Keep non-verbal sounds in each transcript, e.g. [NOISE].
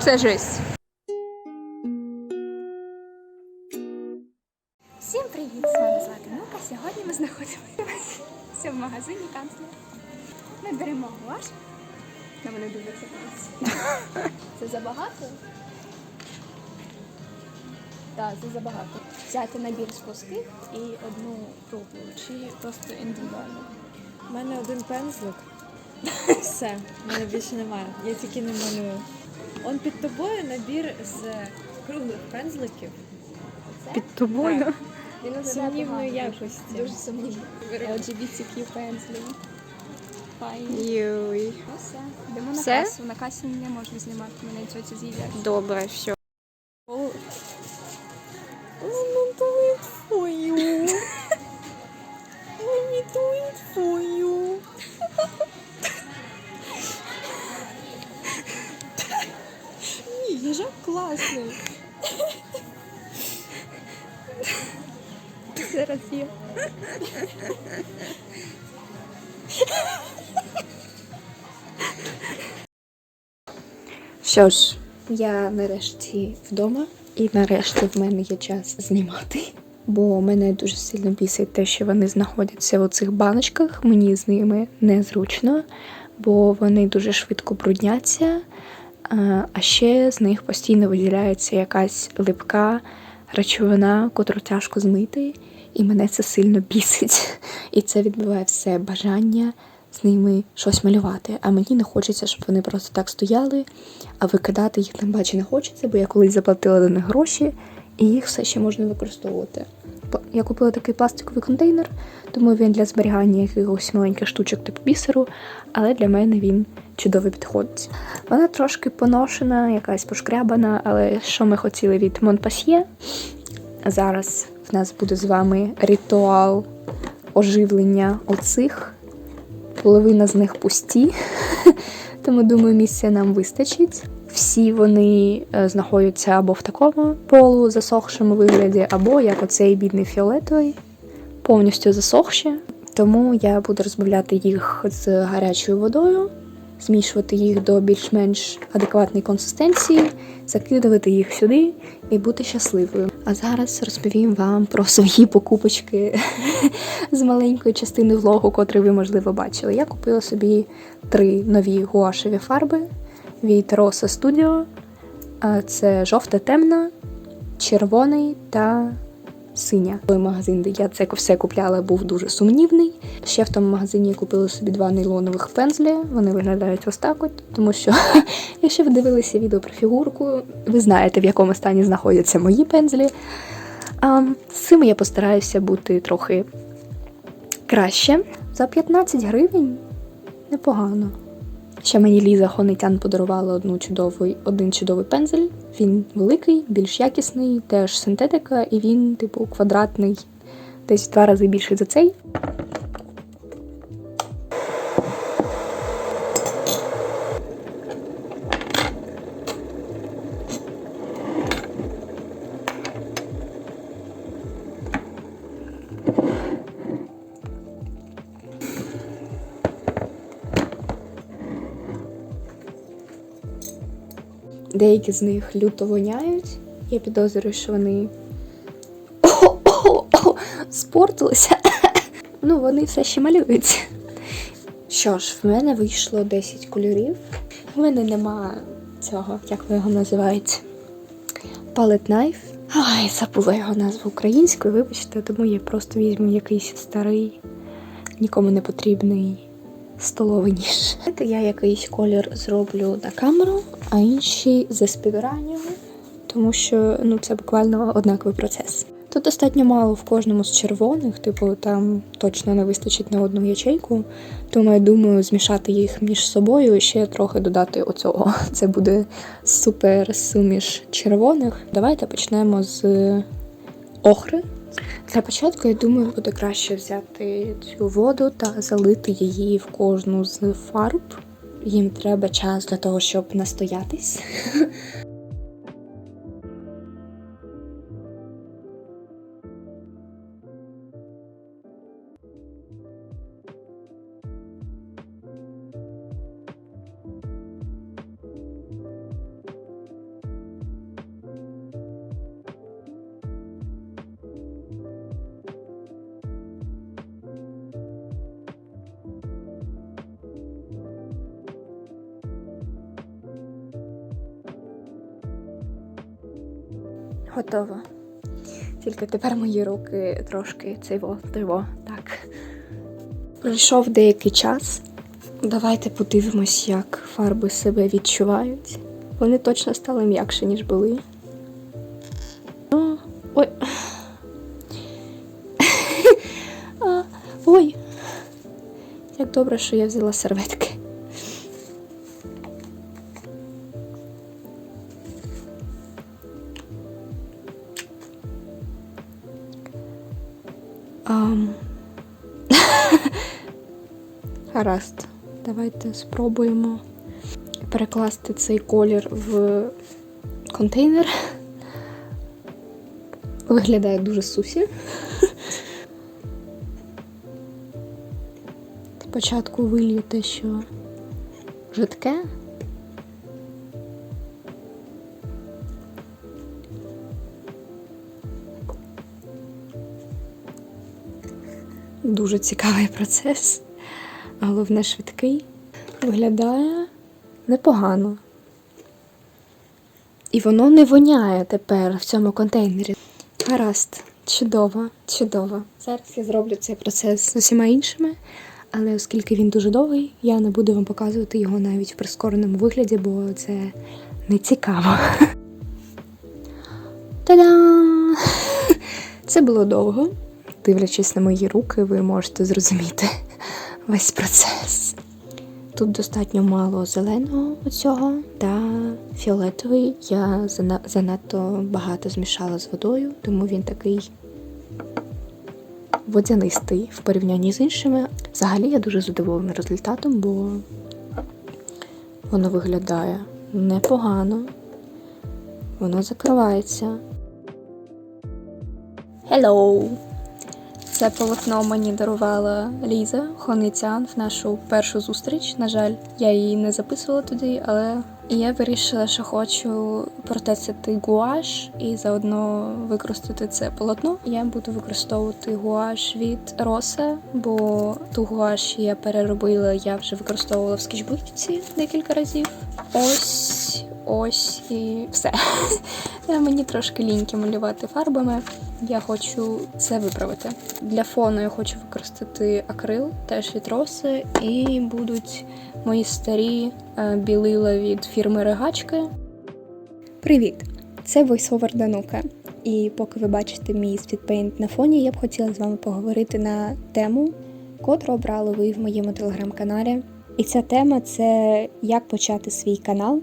Це жесть. Всім привіт! З вами звати Нука. Сьогодні ми знаходимося в магазині канцлер. Ми беремо гуаш. На мене дивиться колись. Це забагато? Так, це забагато. Взяти набір з плоских і одну круглу, чи просто індивідуально. У мене один пензлик. Все, в мене більше немає. Я тільки не малюю. Он під тобою набір з круглих пензликів. Під тобою. Так. Він виглядає Сумнівної погано, якості. Дуже, сумнівно. LGBTQ пензлі. Файні. Юй. Ну все, йдемо на Все? касу. На касі не можна знімати, мене тьотя з'їдять. Добре, все. Що ж, я нарешті вдома, і нарешті в мене є час знімати. Бо мене дуже сильно бісить те, що вони знаходяться у цих баночках. Мені з ними незручно, бо вони дуже швидко брудняться. А ще з них постійно виділяється якась липка речовина, котру тяжко змити, і мене це сильно бісить. І це відбиває все бажання з ними щось малювати. А мені не хочеться, щоб вони просто так стояли, а викидати їх тим паче не хочеться, бо я колись заплатила до них гроші, і їх все ще можна використовувати. Я купила такий пластиковий контейнер, думаю, він для зберігання якихось маленьких штучок типу бісеру, але для мене він чудово підходить. Вона трошки поношена, якась пошкрябана, але що ми хотіли від Монпасьє? Зараз в нас буде з вами ритуал оживлення оцих. Половина з них пусті, [LAUGHS] тому думаю, місця нам вистачить. Всі вони е, знаходяться або в такому полу засохшому вигляді, або як оцей бідний фіолетовий, повністю засохші. Тому я буду розбавляти їх з гарячою водою, змішувати їх до більш-менш адекватної консистенції, закидувати їх сюди і бути щасливою. А зараз розповім вам про свої покупочки [LAUGHS] з маленької частини влогу, котрий ви, можливо, бачили. Я купила собі три нові гуашеві фарби від Rosa Studio. Це жовта темна, червоний та синя. Той магазин, де я це все купляла, був дуже сумнівний. Ще в тому магазині я купила собі два нейлонових пензлі. Вони виглядають ось так от, тому що [LAUGHS] якщо ви дивилися відео про фігурку, ви знаєте, в якому стані знаходяться мої пензлі. А, з цим я постараюся бути трохи краще. За 15 гривень непогано. Ще мені Ліза Хонетян подарувала одну чудовий, один чудовий пензель. Він великий, більш якісний, теж синтетика, і він, типу, квадратний, десь в два рази більший за цей. Деякі з них люто воняють. Я підозрюю, що вони спортилися. Ну, вони все ще малюють. Що ж, в мене вийшло 10 кольорів. В мене нема цього, як ви його називаєте? Palette Knife. Ай, забула його назву українською, вибачте, тому я просто візьму якийсь старий, нікому не потрібний столовий ніж. Я якийсь колір зроблю на камеру, а інший за спідранням, тому що ну, це буквально однаковий процес. Тут достатньо мало в кожному з червоних, типу там точно не вистачить на одну ячейку. Тому я думаю змішати їх між собою і ще трохи додати оцього. [LAUGHS] Це буде супер суміш червоних. Давайте почнемо з охри. Для початку, я думаю, буде краще взяти цю воду та залити її в кожну з фарб. Їм треба час для того, щоб настоятись. [LAUGHS] Готово. Тільки тепер мої руки трошки цейво, тиво, так. Пройшов деякий час. Давайте подивимось, як фарби себе відчувають. Вони точно стали м'якше, ніж були. О, ой. [LAUGHS] А, ой. Як добре, що я взяла серветки. [LAUGHS] Гаразд. Давайте спробуємо перекласти цей колір в контейнер. Виглядає дуже сусі. Спочатку вилью те, що жидке. Дуже цікавий процес, головне швидкий. Виглядає непогано. І воно не воняє тепер в цьому контейнері. Гаразд, чудово, чудово. Зараз я зроблю цей процес з усіма іншими, але оскільки він дуже довгий, я не буду вам показувати його навіть в прискореному вигляді, бо це не цікаво. [LAUGHS] Та-дам! [LAUGHS] Це було довго. Дивлячись на мої руки, ви можете зрозуміти [LAUGHS] весь процес. Тут достатньо мало зеленого оцього та фіолетовий. Я занадто багато змішала з водою, тому він такий водянистий в порівнянні з іншими. Взагалі я дуже задоволена результатом, бо воно виглядає непогано. Воно закривається. Hello! Це полотно мені дарувала Ліза Хоницян в нашу першу зустріч. На жаль, я її не записувала тоді, але я вирішила, що хочу протестити гуаш і заодно використати це полотно. Я буду використовувати гуаш від Роса, бо ту гуаш я переробила, я вже використовувала в скетчбуці декілька разів. Ось, ось і все. [LAUGHS] Мені трошки ліньки малювати фарбами. Я хочу це виправити. Для фону я хочу використати акрил, теж від роси, і будуть мої старі е, білила від фірми Регачки. Привіт! Це VoiceOver Данука. І поки ви бачите мій світпейнт на фоні, я б хотіла з вами поговорити на тему, котру обрали ви в моєму телеграм-каналі. І ця тема це як почати свій канал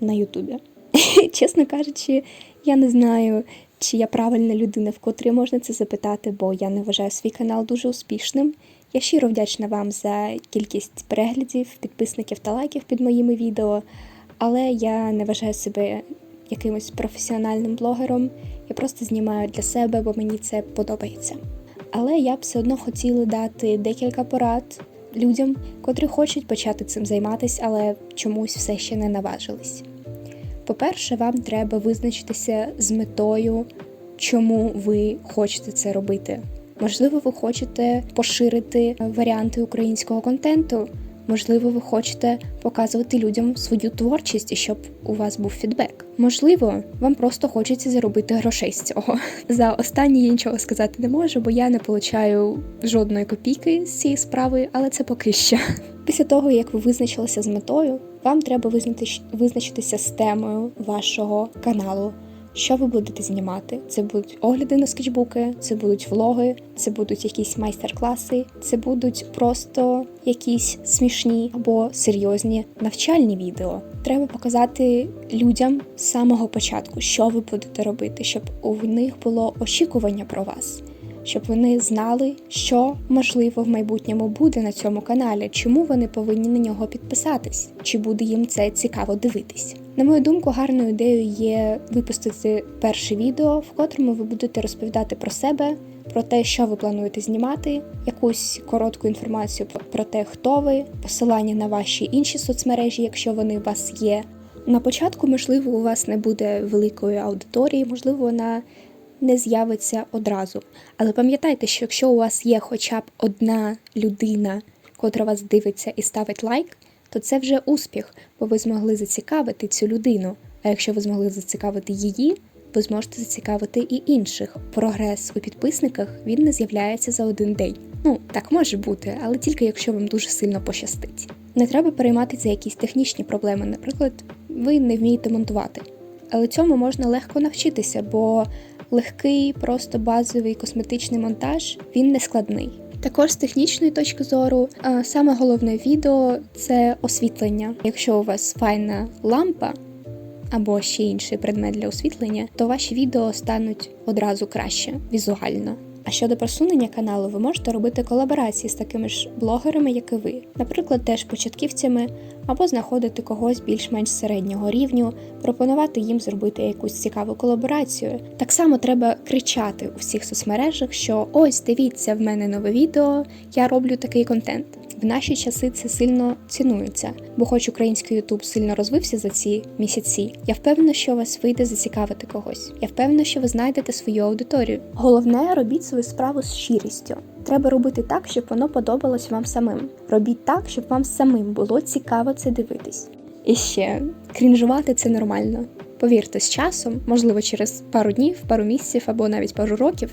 на Ютубі. [LAUGHS] Чесно кажучи, я не знаю, чи я правильна людина, в котрій можна це запитати, бо я не вважаю свій канал дуже успішним. Я щиро вдячна вам за кількість переглядів, підписників та лайків під моїми відео, але я не вважаю себе якимось професіональним блогером. Я просто знімаю для себе, бо мені це подобається. Але я б все одно хотіла дати декілька порад людям, котрі хочуть почати цим займатися, але чомусь все ще не наважились. По-перше, вам треба визначитися з метою, чому ви хочете це робити. Можливо, ви хочете поширити варіанти українського контенту. Можливо, ви хочете показувати людям свою творчість і щоб у вас був фідбек. Можливо, вам просто хочеться заробити грошей з цього. [LAUGHS] За останнє я нічого сказати не можу, бо я не получаю жодної копійки з цієї справи, але це поки що. [LAUGHS] Після того, як ви визначилися з метою, вам треба визначитися з темою вашого каналу. Що ви будете знімати? Це будуть огляди на скетчбуки, це будуть влоги, це будуть якісь майстер-класи, це будуть просто якісь смішні або серйозні навчальні відео. Треба показати людям з самого початку, що ви будете робити, щоб у них було очікування про вас. Щоб вони знали, що можливо в майбутньому буде на цьому каналі, чому вони повинні на нього підписатись, чи буде їм це цікаво дивитись. На мою думку, гарною ідеєю є випустити перше відео, в котрому ви будете розповідати про себе, про те, що ви плануєте знімати, якусь коротку інформацію про- те, хто ви, посилання на ваші інші соцмережі, якщо вони у вас є. На початку, можливо, у вас не буде великої аудиторії, можливо, вона не з'явиться одразу. Але пам'ятайте, що якщо у вас є хоча б одна людина, котра вас дивиться і ставить лайк, то це вже успіх, бо ви змогли зацікавити цю людину. А якщо ви змогли зацікавити її, ви зможете зацікавити і інших. Прогрес у підписниках він не з'являється за один день. Ну, так може бути, але тільки якщо вам дуже сильно пощастить. Не треба перейматися за якісь технічні проблеми, наприклад, ви не вмієте монтувати. Але цьому можна легко навчитися, бо легкий, просто базовий косметичний монтаж він не складний. Також з технічної точки зору, саме головне відео це освітлення. Якщо у вас файна лампа або ще інший предмет для освітлення, то ваші відео стануть одразу краще візуально. А щодо просунення каналу, ви можете робити колаборації з такими ж блогерами, як і ви, наприклад, теж початківцями, або знаходити когось більш-менш середнього рівню, пропонувати їм зробити якусь цікаву колаборацію. Так само треба кричати у всіх соцмережах, що ось дивіться, в мене нове відео, я роблю такий контент. В наші часи це сильно цінується, бо хоч український Ютуб сильно розвився за ці місяці, я впевнена, що вас вийде зацікавити когось. Я впевнена, що ви знайдете свою аудиторію. Головне, робіть свою справу з щирістю. Треба робити так, щоб воно подобалось вам самим. Робіть так, щоб вам самим було цікаво це дивитись. І ще крінжувати це нормально. Повірте, з часом, можливо, через пару днів, пару місяців або навіть пару років,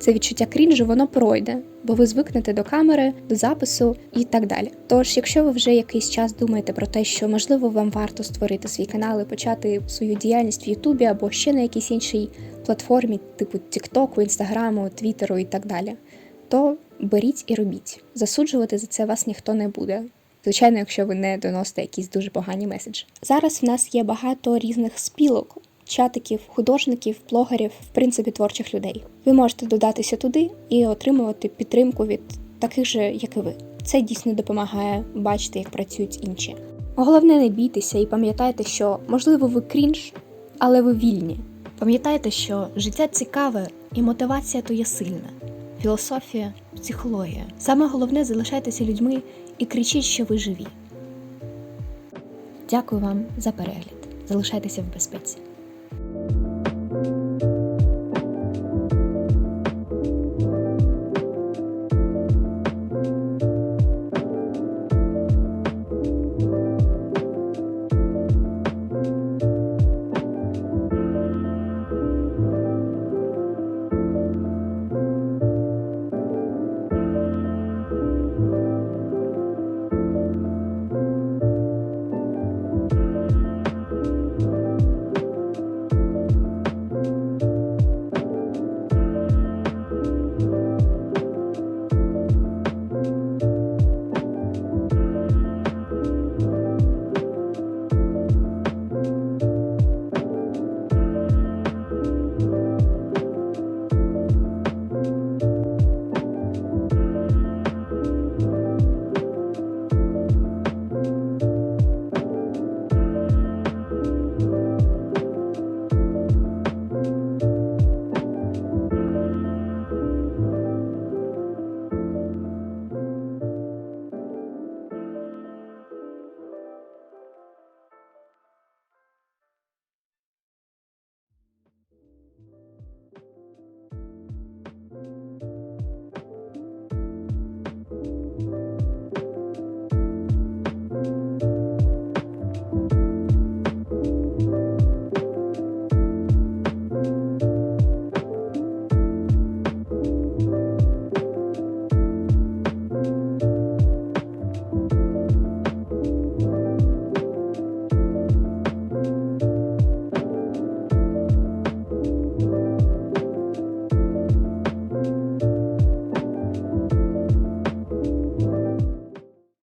це відчуття крінжу воно пройде, бо ви звикнете до камери, до запису і так далі. Тож, якщо ви вже якийсь час думаєте про те, що можливо вам варто створити свій канал і почати свою діяльність в Ютубі або ще на якійсь іншій платформі, типу Тіктоку, Інстаграму, Твіттеру і так далі, то беріть і робіть. Засуджувати за це вас ніхто не буде. Звичайно, якщо ви не доносите якісь дуже погані меседжі. Зараз в нас є багато різних спілок, чатиків, художників, блогерів, в принципі, творчих людей. Ви можете додатися туди і отримувати підтримку від таких же, як і ви. Це дійсно допомагає бачити, як працюють інші. Головне, не бійтеся і пам'ятайте, що можливо ви крінж, але ви вільні. Пам'ятайте, що життя цікаве і мотивація то є сильна. Філософія, психологія. Саме головне залишайтеся людьми і кричіть, що ви живі. Дякую вам за перегляд. Залишайтеся в безпеці.